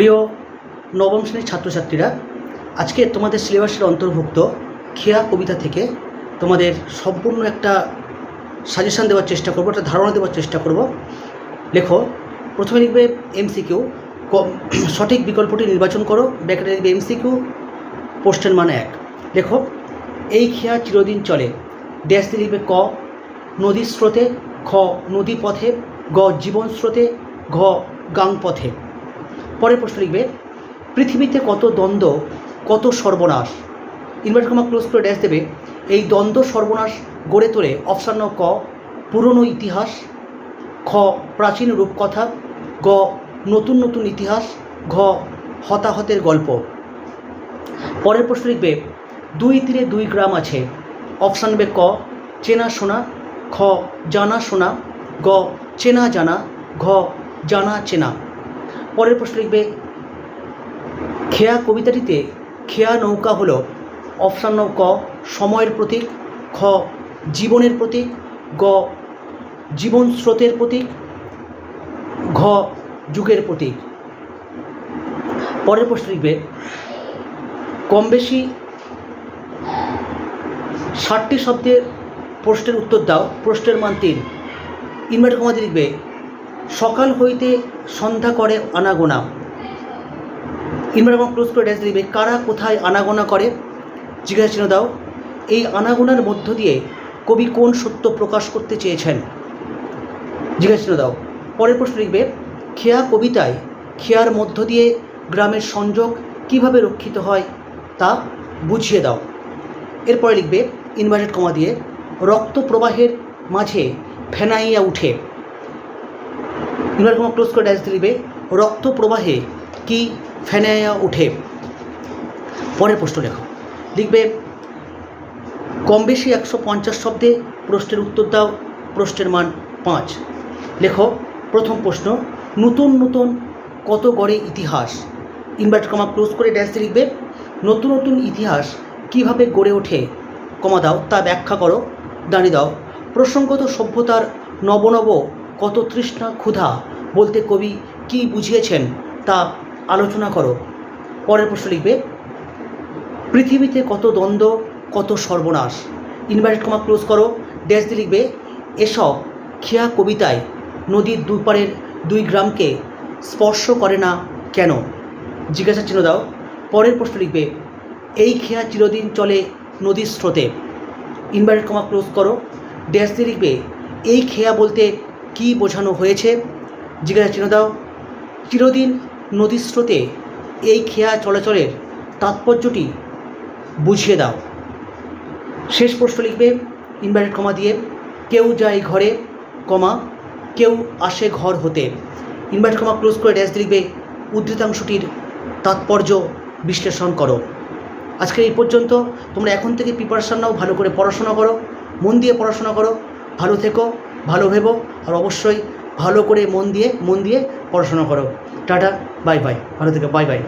প্রিয় নবম শ্রেণির ছাত্রছাত্রীরা, আজকে তোমাদের সিলেবাসের অন্তর্ভুক্ত খেয়া কবিতা থেকে তোমাদের সম্পূর্ণ একটা সাজেশান দেওয়ার চেষ্টা করব, একটা ধারণা দেওয়ার চেষ্টা করব। লেখো, প্রথমে লিখবে এমসিকিউ সঠিক বিকল্পটি নির্বাচন করো ব্যাকেটে লিখবে এমসিকিউ পোস্টের মানে এক। লেখো, এই খেয়া চিরদিন চলে, ড্যাশ দিয়ে লিখবে ক, নদীর স্রোতে, খ নদী পথে গ জীবন স্রোতে, ঘ গাং পথে পরের প্রশ্ন লিখবে, পৃথিবীতে কত দ্বন্দ্ব, কত সর্বনাশ? ইনভার্ট কমা ক্লোজ করে ড্যাশ দেবে, এই দ্বন্দ্ব, সর্বনাশ গড়ে তোলে অপশান ক, পুরনো ইতিহাস, খ, প্রাচীন রূপকথা, গ, নতুন নতুন ইতিহাস, ঘ, হতাহতের গল্প। পরের প্রশ্ন লিখবে, দুই তীরে দুই গ্রাম আছে অপশান বে ক, চেনা শোনা, খ, জানা শোনা, গ, চেনা জানা, ঘ, জানা চেনা। পরের প্রশ্ন লিখবে, খেয়া কবিতাটিতে খেয়া নৌকা হলো অপশান ক, সময়ের প্রতীক, খ, জীবনের প্রতীক, গ, জীবন স্রোতের প্রতীক, ঘ, যুগের প্রতীক। পরের প্রশ্ন লিখবে, কম বেশি ষাটটি শব্দের প্রশ্নের উত্তর দাও, প্রশ্নের মান তিন। ইনভার্টার কমাতে লিখবে সকাল হইতে সন্ধ্যা করে আনাগোনা। ইনভার্টার কমা ক্লোজ করে ড্যাশ দিবে। কারা কোথায় আনাগোনা করে? জিজ্ঞাসা চিহ্ন দাও। এই আনাগোনার মধ্য দিয়ে কবি কোন সত্য প্রকাশ করতে চেয়েছেন? জিজ্ঞাসা চিহ্ন দাও। পরের প্রশ্ন লিখবে, খেয়া কবিতায় খেয়ার মধ্য দিয়ে গ্রামের সংযোগ কীভাবে রক্ষিত হয় তা বুঝিয়ে দাও। এরপরে লিখবে ইনভার্টেড কমা দিয়ে, রক্ত প্রবাহের মাঝে ফেনাইয়া উঠে। ইনভার্টেড কমা ক্লোজ করে ড্যাশ দিবে, রক্ত প্রবাহে কি ফেনাইয়া উঠে পরের প্রশ্ন লেখো। লিখবে, কম বেশি একশো পঞ্চাশ শব্দে প্রশ্নের উত্তর দাও, প্রশ্নের মান পাঁচ। লেখো, প্রথম প্রশ্ন, নতুন নতুন কত গড়ে ইতিহাস? ইনভার্ট কমা ক্লোজ করে ড্যাশ দিয়ে লিখবে, নতুন নতুন ইতিহাস কীভাবে গড়ে ওঠে? কমা দাও, তা ব্যাখ্যা করো, দাঁড়িয়ে দাও। প্রসঙ্গত সভ্যতার নবনব কত তৃষ্ণা ক্ষুধা বলতে কবি কি বুঝিয়েছেন তা আলোচনা করো। পরের প্রশ্ন লিখবে, পৃথিবীতে কত দ্বন্দ্ব, কত সর্বনাশ? ইনভার্টেড কমা ক্লোজ করো। ড্যাশ দিয়ে লিখবে, এসব খেয়া কবিতায় নদীর দুপারের দুই গ্রামকে স্পর্শ করে না কেন? জিজ্ঞাসা চিহ্ন দাও। পরের প্রশ্ন লিখবে, এই খেয়া চিরদিন চলে নদীর স্রোতে। ইনভার্টেড কমা ক্লোজ করো। ড্যাশ দিয়ে লিখবে, এই খেয়া বলতে কি বোঝানো হয়েছে? জিজ্ঞাসা চিহ্ন দাও। চিরদিন নদীর স্রোতে এই খেয়া চলাচলের তাৎপর্যটি বুঝিয়ে দাও। শেষ প্রশ্ন লিখবে ইনভার্টেড কমা দিয়ে, কেউ যায় ঘরে, কমা, কেউ আসে ঘর হতে। ইনভার্টেড কমা ক্লোজ করে ড্যাশ লিখবে, উদ্ধৃতাংশটির তাৎপর্য বিশ্লেষণ করো। আজকে এই পর্যন্ত, তোমরা এখন থেকে প্রিপারেশান নাও, ভালো করে পড়াশোনা করো, মন দিয়ে পড়াশোনা করো, ভালো থেকো, ভালো ভেবো, আর অবশ্যই ভালো করে মন দিয়ে মন দিয়ে পড়াশোনা করো। টাটা বাই বাই ভালো থেকো বাই বাই